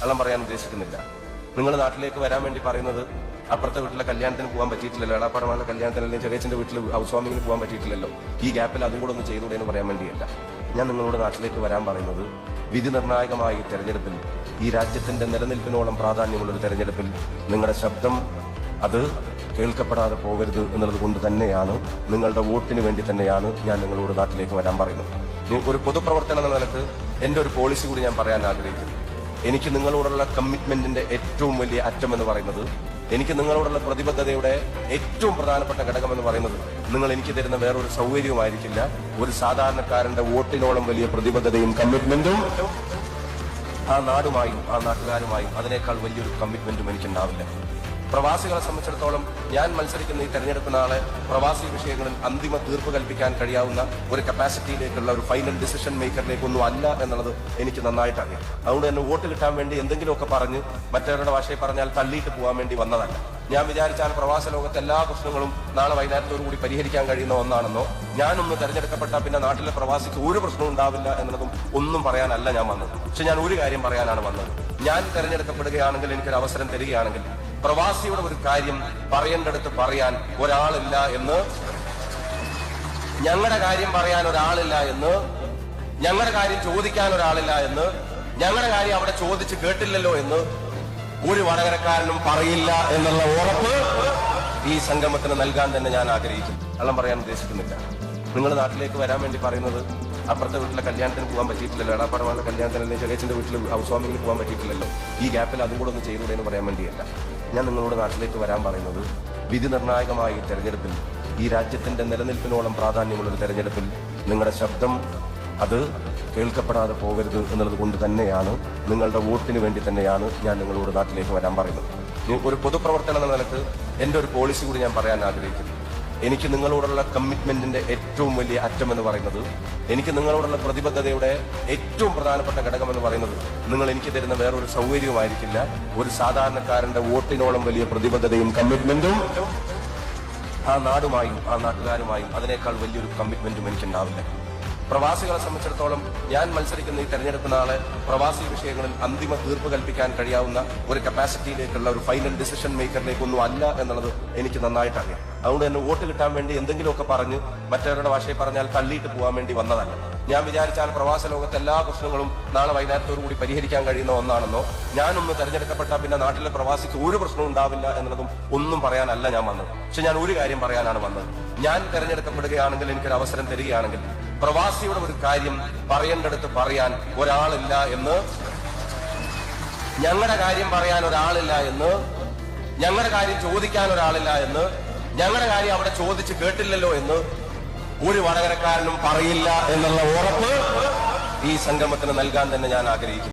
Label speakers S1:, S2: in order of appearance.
S1: കള്ളം പറയാൻ ഉദ്ദേശിക്കുന്നില്ല. നിങ്ങൾ നാട്ടിലേക്ക് വരാൻ വേണ്ടി പറയുന്നത് അപ്പുറത്തെ വീട്ടിലെ കല്യാണത്തിന് പോകാൻ പറ്റിയിട്ടില്ലല്ലോ എളാപ്പാടമാരുടെ കല്യാണത്തിന് അല്ലെങ്കിൽ ചെറിയച്ഛന്റെ വീട്ടിൽ ഹൗസ് വാമിങ്ങിന് പോകാൻ പറ്റിയിട്ടില്ലല്ലോ. ഈ ഗ്യാപ്പിൽ അതും കൂടെ ഒന്ന് ചെയ്തുകൂടെ എന്ന് പറയാൻ വേണ്ടിയല്ല. ഞാൻ നിങ്ങളോട് നാട്ടിലേക്ക് വരാൻ പറയുന്നത് വിധി നിർണായകമായ ഈ തെരഞ്ഞെടുപ്പിൽ ഈ രാജ്യത്തിന്റെ നിലനിൽപ്പിനോളം പ്രാധാന്യമുള്ള ഒരു തെരഞ്ഞെടുപ്പിൽ നിങ്ങളുടെ ശബ്ദം അത് കേൾക്കപ്പെടാതെ പോകരുത് എന്നുള്ളത് കൊണ്ട് തന്നെയാണ് നിങ്ങളുടെ വോട്ടിന് വേണ്ടി തന്നെയാണ് ഞാൻ നിങ്ങളോട് നാട്ടിലേക്ക് വരാൻ പറയുന്നത്. ഒരു പൊതുപ്രവർത്തനം എന്ന നിലയ്ക്ക് എന്റെ ഒരു പോളിസി കൂടി ഞാൻ പറയാൻ ആഗ്രഹിക്കുന്നു. എനിക്ക് നിങ്ങളോടുള്ള കമ്മിറ്റ്മെന്റിന്റെ ഏറ്റവും വലിയ അറ്റം എന്ന് പറയുന്നത് എനിക്ക് നിങ്ങളോടുള്ള പ്രതിബദ്ധതയുടെ ഏറ്റവും പ്രധാനപ്പെട്ട ഘടകം എന്ന് പറയുന്നത് നിങ്ങൾ എനിക്ക് തരുന്ന വേറൊരു സൗകര്യവുമായിരിക്കില്ല. ഒരു സാധാരണക്കാരന്റെ വോട്ടിനോളം വലിയ പ്രതിബദ്ധതയും കമ്മിറ്റ്മെന്റും ആ നാടുമായും ആ നാട്ടുകാരുമായും അതിനേക്കാൾ വലിയൊരു കമ്മിറ്റ്മെന്റും എനിക്കുണ്ടാവില്ല. പ്രവാസികളെ സംബന്ധിച്ചിടത്തോളം ഞാൻ മത്സരിക്കുന്ന ഈ തെരഞ്ഞെടുപ്പ് നാളെ പ്രവാസി വിഷയങ്ങളിൽ അന്തിമ തീർപ്പ് കൽപ്പിക്കാൻ കഴിയാവുന്ന ഒരു കപ്പാസിറ്റിയിലേക്കുള്ള ഒരു ഫൈനൽ ഡിസിഷൻ മേക്കറിലേക്കൊന്നും അല്ല എന്നുള്ളത് എനിക്ക് നന്നായിട്ട് അറിയാം. അതുകൊണ്ട് തന്നെ വോട്ട് കിട്ടാൻ വേണ്ടി എന്തെങ്കിലുമൊക്കെ പറഞ്ഞ് മറ്റവരുടെ ഭാഷയിൽ പറഞ്ഞാൽ തള്ളിയിട്ട് പോകാൻ വേണ്ടി വന്നതല്ല. ഞാൻ വിചാരിച്ചാൽ പ്രവാസ ലോകത്തെ എല്ലാ പ്രശ്നങ്ങളും നാളെ വൈകുന്നേരത്തോടു കൂടി പരിഹരിക്കാൻ കഴിയുന്ന ഒന്നാണെന്നോ ഞാനൊന്ന് തെരഞ്ഞെടുക്കപ്പെട്ട പിന്നെ നാട്ടിലെ പ്രവാസിക്ക് ഒരു പ്രശ്നവും ഉണ്ടാവില്ല എന്നതും ഒന്നും പറയാനല്ല ഞാൻ വന്നത്. പക്ഷെ ഞാൻ ഒരു കാര്യം പറയാനാണ് വന്നത്. ഞാൻ തെരഞ്ഞെടുക്കപ്പെടുകയാണെങ്കിൽ എനിക്കൊരു അവസരം തരികയാണെങ്കിൽ പ്രവാസിയുടെ ഒരു കാര്യം പറയേണ്ടടുത്ത് പറയാൻ ഒരാളില്ല എന്ന്. ഞങ്ങളുടെ കാര്യം പറയാൻ ഒരാളില്ല എന്ന്. ഞങ്ങളുടെ കാര്യം ചോദിക്കാൻ ഒരാളില്ല എന്ന്. ഞങ്ങളുടെ കാര്യം അവിടെ ചോദിച്ച് കേട്ടില്ലല്ലോ എന്ന് ഒരു വടകരക്കാരനും പറയില്ല എന്നുള്ള ഉറപ്പ് ഈ സംഗമത്തിന് നൽകാൻ തന്നെ ഞാൻ ആഗ്രഹിക്കുന്നു. കള്ളം പറയാൻ ഉദ്ദേശിക്കുന്നില്ല. നിങ്ങൾ നാട്ടിലേക്ക് വരാൻ വേണ്ടി പറയുന്നത് അപ്പുറത്തെ വീട്ടിലെ കല്യാണത്തിന് പോകാൻ പറ്റിയിട്ടില്ലല്ലോ. എടാപ്പാടവാളുടെ കല്യാണത്തിന് അല്ലെങ്കിൽ ചെറിയച്ചന്റെ വീട്ടിൽ ഹൗസ് പോകാൻ പറ്റിയിട്ടില്ലല്ലോ. ഈ ഗ്യാപ്പിൽ അതും കൂടെ ഒന്ന് ചെയ്തുകൂടെ എന്ന് പറയാൻ വേണ്ടിയല്ല. ഞാൻ നിങ്ങളുടെ നാട്ടിലേക്ക് വരാൻ പറയുന്നത് വിധി നിർണായകമായ ഈ തെരഞ്ഞെടുപ്പിൽ ഈ രാജ്യത്തിന്റെ നിലനിൽപ്പിനോളം പ്രാധാന്യമുള്ള ഒരു തെരഞ്ഞെടുപ്പിൽ നിങ്ങളുടെ ശബ്ദം അത് കേൾക്കപ്പെടാതെ പോകരുത് എന്നുള്ളത് കൊണ്ട് തന്നെയാണ് നിങ്ങളുടെ വോട്ടിന് വേണ്ടി തന്നെയാണ് ഞാൻ നിങ്ങളുടെ നാട്ടിലേക്ക് വരാൻ പറയുന്നത്. ഒരു പൊതുപ്രവർത്തനം എന്ന നിലയ്ക്ക് എന്റെ ഒരു പോളിസി കൂടി ഞാൻ പറയാൻ ആഗ്രഹിക്കുന്നു. എനിക്ക് നിങ്ങളോടുള്ള കമ്മിറ്റ്മെന്റിന്റെ ഏറ്റവും വലിയ അറ്റം എന്ന് പറയുന്നത് എനിക്ക് നിങ്ങളോടുള്ള പ്രതിബദ്ധതയുടെ ഏറ്റവും പ്രധാനപ്പെട്ട ഘടകം എന്ന് പറയുന്നത് നിങ്ങൾ എനിക്ക് തരുന്ന വേറൊരു സൗകര്യവുമായിരിക്കില്ല. ഒരു സാധാരണക്കാരന്റെ വോട്ടിനോളം വലിയ പ്രതിബദ്ധതയും കമ്മിറ്റ്മെന്റും ആ നാടുമായും ആ നാട്ടുകാരുമായും അതിനേക്കാൾ വലിയൊരു കമ്മിറ്റ്മെന്റും എനിക്കുണ്ടാവില്ല. പ്രവാസികളെ സംബന്ധിച്ചിടത്തോളം ഞാൻ മത്സരിക്കുന്ന ഈ തെരഞ്ഞെടുപ്പ് നാളെ പ്രവാസി വിഷയങ്ങളിൽ അന്തിമ തീർപ്പ് കൽപ്പിക്കാൻ കഴിയാവുന്ന ഒരു കപ്പാസിറ്റിയിലേക്കുള്ള ഒരു ഫൈനൽ ഡിസിഷൻ മേക്കറിലേക്കൊന്നും അല്ല എന്നുള്ളത് എനിക്ക് നന്നായിട്ട് അറിയാം അതുകൊണ്ട് തന്നെ വോട്ട് കിട്ടാൻ വേണ്ടി എന്തെങ്കിലുമൊക്കെ പറഞ്ഞ് മറ്റവരുടെ ഭാഷയിൽ പറഞ്ഞാൽ തള്ളിയിട്ട് പോകാൻ വേണ്ടി വന്നതല്ല. ഞാൻ വിചാരിച്ചാൽ പ്രവാസ ലോകത്തെ എല്ലാ പ്രശ്നങ്ങളും നാളെ വൈകുന്നേരത്തോടു കൂടി പരിഹരിക്കാൻ കഴിയുന്ന ഒന്നാണെന്നോ ഞാനൊന്ന് തെരഞ്ഞെടുക്കപ്പെട്ടാൽ പിന്നെ നാട്ടിലെ പ്രവാസിക്ക് ഒരു പ്രശ്നവും ഉണ്ടാവില്ല എന്നുള്ളതും ഒന്നും പറയാനല്ല ഞാൻ വന്നത്. പക്ഷെ ഞാൻ ഒരു കാര്യം പറയാനാണ് വന്നത്. ഞാൻ തെരഞ്ഞെടുക്കപ്പെടുകയാണെങ്കിൽ എനിക്കൊരു അവസരം തരികയാണെങ്കിൽ പ്രവാസിയുടെ ഒരു കാര്യം പറയേണ്ടടുത്ത് പറയാൻ ഒരാളില്ല എന്ന് ഞങ്ങളുടെ കാര്യം പറയാൻ ഒരാളില്ല എന്ന് ഞങ്ങളുടെ കാര്യം ചോദിക്കാൻ ഒരാളില്ല എന്ന് ഞങ്ങളുടെ കാര്യം അവിടെ ചോദിച്ച് കേട്ടില്ലല്ലോ എന്ന് ഒരു വടകരക്കാരനും പറയില്ല എന്നുള്ള ഉറപ്പ് ഈ സംഗമത്തിന് നൽകാൻ തന്നെ ഞാൻ ആഗ്രഹിക്കുന്നു.